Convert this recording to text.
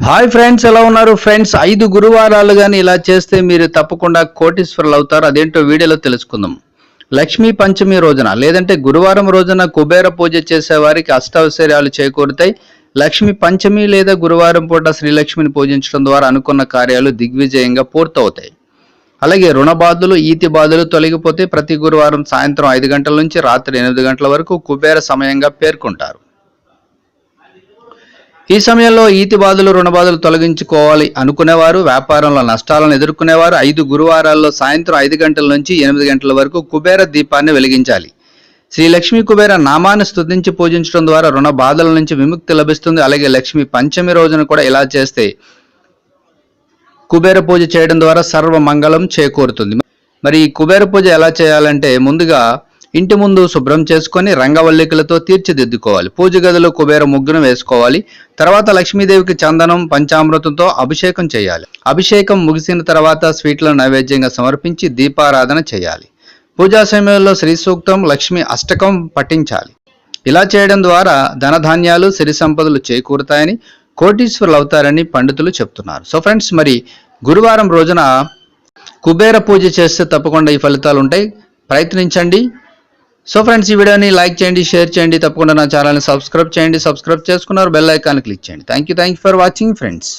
Hi friends ఎలా ఉన్నారు? Friends ఐదు గురువారాలు కానీ ఇలా చేస్తే మీరు తప్పకుండా కోటీశ్వరులు అవుతారు. అదేంటో వీడియోలో తెలుసుకుందాం. లక్ష్మీ పంచమి రోజున లేదంటే గురువారం రోజున కుబేర పూజ చేసే వారికి చేకూరుతాయి. లక్ష్మి పంచమి లేదా గురువారం పూట శ్రీలక్ష్మిని పూజించడం ద్వారా అనుకున్న కార్యాలు దిగ్విజయంగా పూర్తవుతాయి. అలాగే రుణ బాధలు ఈతి బాధలు తొలగిపోతే ప్రతి గురువారం సాయంత్రం ఐదు గంటల నుంచి రాత్రి ఎనిమిది గంటల వరకు కుబేర సమయంగా పేర్కొంటారు. ఈ సమయంలో ఈతి బాధలు రుణ బాధలు తొలగించుకోవాలి అనుకునేవారు వ్యాపారంలో నష్టాలను ఎదుర్కొనేవారు. ఐదు గురువారాల్లో సాయంత్రం ఐదు గంటల నుంచి ఎనిమిది గంటల వరకు కుబేర దీపాన్ని వెలిగించాలి. శ్రీ లక్ష్మీ కుబేర నామాన్ని స్తుతించి పూజించడం ద్వారా రుణ బాధల నుంచి విముక్తి లభిస్తుంది. అలాగే లక్ష్మి పంచమి రోజున కూడా ఇలా చేస్తే కుబేర పూజ చేయడం ద్వారా సర్వ మంగళం చేకూరుతుంది. మరి ఈ కుబేర పూజ ఎలా చేయాలంటే ముందుగా ఇంటి ముందు శుభ్రం చేసుకొని రంగవల్లికలతో తీర్చిదిద్దుకోవాలి. పూజ గదిలో కుబేర ముగ్గును వేసుకోవాలి. తర్వాత లక్ష్మీదేవికి చందనం పంచామృతంతో అభిషేకం చేయాలి. అభిషేకం ముగిసిన తర్వాత స్వీట్లను నైవేద్యంగా సమర్పించి దీపారాధన చేయాలి. పూజా సమయంలో శ్రీ సూక్తం లక్ష్మి అష్టకం పఠించాలి. ఇలా చేయడం ద్వారా ధనధాన్యాలు సిరి సంపదలు చేకూరుతాయని కోటీశ్వరులు అవుతారని పండితులు చెప్తున్నారు. సో ఫ్రెండ్స్ మరి గురువారం రోజున కుబేర పూజ చేస్తే తప్పకుండా ఈ ఫలితాలు ఉంటాయి. ప్రయత్నించండి. సో ఫ్రెండ్స్ ఈ వీడియోని లైక్ చేయండి షేర్ చేయండి. తప్పకుండా నా ఛానల్ని సబ్స్క్రైబ్ చేయండి. సబ్స్క్రైబ్ చేసుకున్నారు బెల్ ఐకాన్ క్లిక్ చేయండి. Thank you thank you for watching friends